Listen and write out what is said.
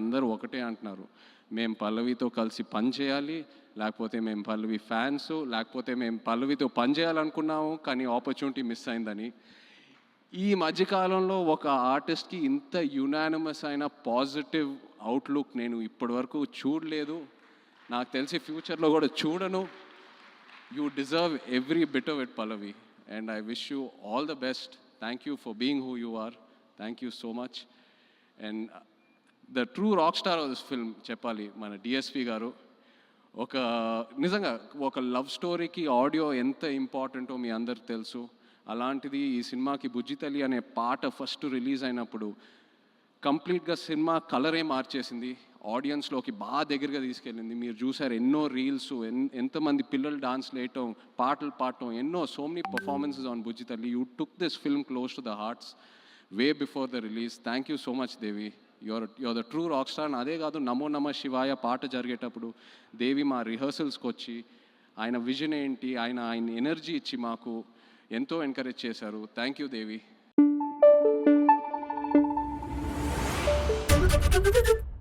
అందరూ ఒకటే అంటున్నారు. మేము పల్లవితో కలిసి పని చేయాలి లేకపోతే మేము పల్లవి ఫ్యాన్స్ లేకపోతే మేము పల్లవితో పని చేయాలనుకున్నాము కానీ ఆపర్చునిటీ మిస్ అయిందని. ఈ మధ్యకాలంలో ఒక ఆర్టిస్ట్కి ఇంత యునానిమస్ అయిన పాజిటివ్ అవుట్లుక్ నేను ఇప్పటివరకు చూడలేదు. నాకు తెలిసి ఫ్యూచర్లో కూడా చూడను. You deserve every bit of it Pallavi. And I wish you all the best thank you for being who you are thank you so much and the true rock star of this film చెప్పాలి మన DSP గారు. ఒక నిజంగా ఒక love స్టోరీకి audio ఎంత ఇంపార్టెంటో మీ అందరికి తెలుసు. అలాంటిది ఈ సినిమాకి బుజ్జితల్లి అనే పాట ఫస్ట్ రిలీజ్ అయినప్పుడు కంప్లీట్గా సినిమా కలరే మార్చేసింది. ఆడియన్స్లోకి బాగా దగ్గరగా తీసుకెళ్ళింది. మీరు చూసారు ఎన్నో రీల్స్ ఎన్ ఎంతమంది పిల్లలు డాన్స్ వేయటం పాటలు పాడటం ఎన్నో so many performances on Bujjithalli you took this film close to the hearts way before the release thank you so much Devi your your the true rock star అదే కాదు నమో నమ శివాయ పాట జరిగేటప్పుడు దేవి మా రిహర్సల్స్కి వచ్చి ఆయన విజన్ ఏంటి ఆయన ఆయన ఎనర్జీ ఇచ్చి మాకు ఎంతో ఎంకరేజ్ చేశారు. Thank you Devi Thank you.